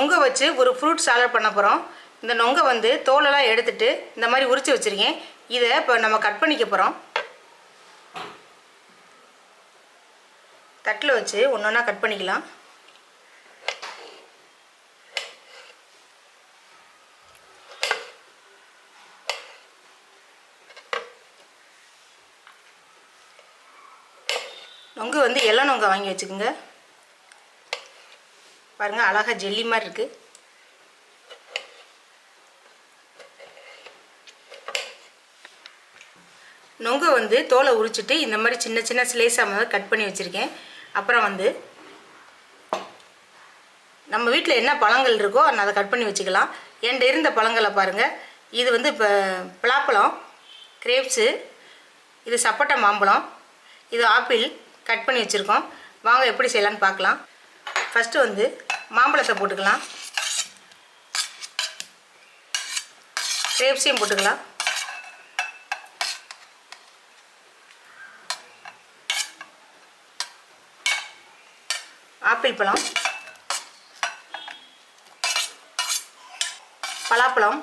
நொங்கை வச்சு ஒரு fruit salad பண்ண போகிறோம் இந்த நொங்கை வந்து தோலெல்லாம் எடுத்துட்டு இந்த மாதிரி உரித்து வச்சுருக்கேன். இதை இப்போ நம்ம கட் பண்ணிக்க போகிறோம் தட்டில் வச்சு ஒன்று ஒன்றா கட் பண்ணிக்கலாம். நொங்கு வந்து எல்லாம் நொங்கை வாங்கி வச்சுக்கோங்க. பாருங்கள் அழகாக ஜெல்லி மாதிரி இருக்குது நொங்கை வந்து தோலை உரிச்சிட்டு இந்த மாதிரி சின்ன சின்ன ஸ்லேஸாக மாதிரி கட் பண்ணி வச்சுருக்கேன். அப்புறம் வந்து நம்ம வீட்டில் என்ன பழங்கள் இருக்கோ நான் அதை கட் பண்ணி வச்சுக்கலாம். என்கிட்ட இருந்த பழங்களை பாருங்கள் இது வந்து இப்போ பலாப்பழம் கிரேப்ஸு இது சப்போட்டா மாம்பழம் இது ஆப்பிள் கட் பண்ணி வச்சுருக்கோம். வாங்க எப்படி செய்யலான்னு பார்க்கலாம். ஃபஸ்ட்டு வந்து மாம்பழத்தை போட்டுக்கலாம். கிரேப்ஸையும் போட்டுக்கலாம். ஆப்பிள் பழம். பலாப்பழம்.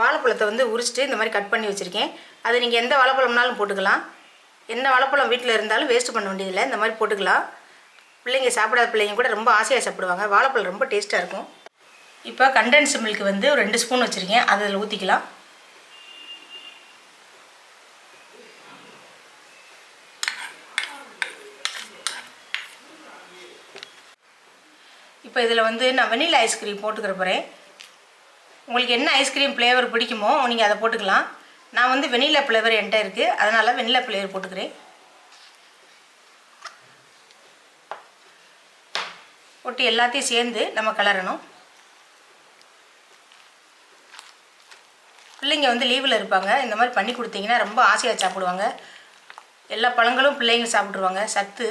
வாழைப்பழத்தை வந்து உரிச்சிட்டு இந்த மாதிரி கட் பண்ணி வச்சுருக்கேன். அது நீங்கள் எந்த வாழைப்பழம்னாலும் போட்டுக்கலாம். என்ன வாழைப்பழம் வீட்டில் இருந்தாலும் வேஸ்ட் பண்ண வேண்டியதில்லை. இந்த மாதிரி போட்டுக்கலாம். பிள்ளைங்க சாப்பிடாத பிள்ளைங்க கூட ரொம்ப ஆசையாக சாப்பிடுவாங்க. வாழைப்பழம் ரொம்ப டேஸ்ட்டாக இருக்கும். இப்போ கண்டென்ஸ் மில்க் வந்து ஒரு ரெண்டு ஸ்பூன் வச்சுருக்கேன். அதில் ஊற்றிக்கலாம் இப்போ இதில் வந்து நான் வெனிலா ஐஸ்கிரீம் போட்டுக்கிற போகிறேன் உங்களுக்கு என்ன ஐஸ்கிரீம் ஃப்ளேவர் பிடிக்குமோ நீங்கள் அதை போட்டுக்கலாம். நான் வந்து வெனிலா ஃப்ளேவர் என்கிட்ட இருக்குது அதனால் வெனிலா ஃப்ளேவர் போட்டுக்கிறேன். போட்டு எல்லாத்தையும் சேர்ந்து நம்ம கலரணும். பிள்ளைங்க வந்து லீவில் இருப்பாங்க. இந்த மாதிரி பண்ணி கொடுத்தீங்கன்னா ரொம்ப ஆசையாக சாப்பிடுவாங்க. எல்லா பழங்களும் பிள்ளைங்க சாப்பிட்ருவாங்க சத்து.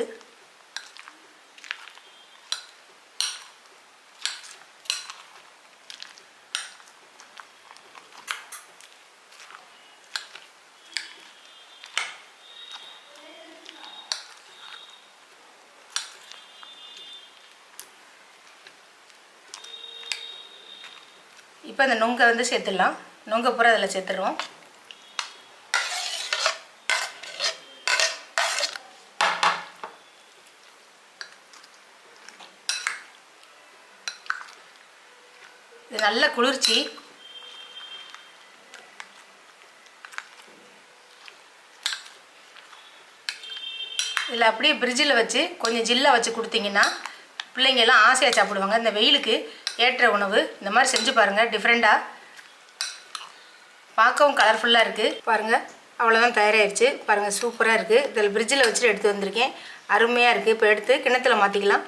இப்போ இந்த நுங்கை வந்து சேர்த்துடலாம். நுங்கை பூரா அதில் சேர்த்துடுவோம் இது நல்ல குளிர்ச்சி. இதில் அப்படியே ஃப்ரிட்ஜில் வச்சு கொஞ்சம் ஜில்லாக வச்சு கொடுத்தீங்கன்னா பிள்ளைங்க எல்லாம் ஆசையாக சாப்பிடுவாங்க. இந்த வெயிலுக்கு ஏற்ற உணவு இந்த மாதிரி செஞ்சு பாருங்கள் டிஃப்ரெண்ட்டாக பார்க்கவும் கலர்ஃபுல்லாக இருக்குது பாருங்கள் அவ்வளோதான் தயாராகிடுச்சு பாருங்கள் சூப்பராக இருக்குது இதில் ஃப்ரிட்ஜில் வச்சுட்டு எடுத்து வந்திருக்கேன். அருமையாக இருக்குது இப்போ எடுத்து கிணத்துல மாற்றிக்கலாம்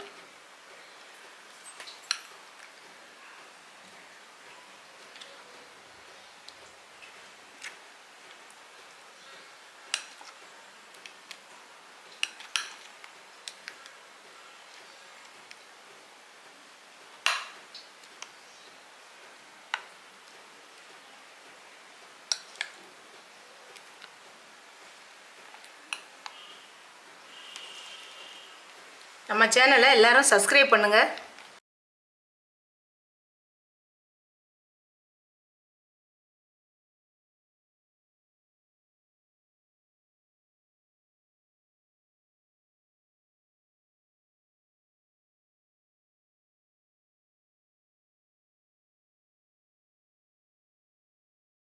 நம்ம சேனலை எல்லாரும் சப்ஸ்கிரைப் பண்ணுங்கள்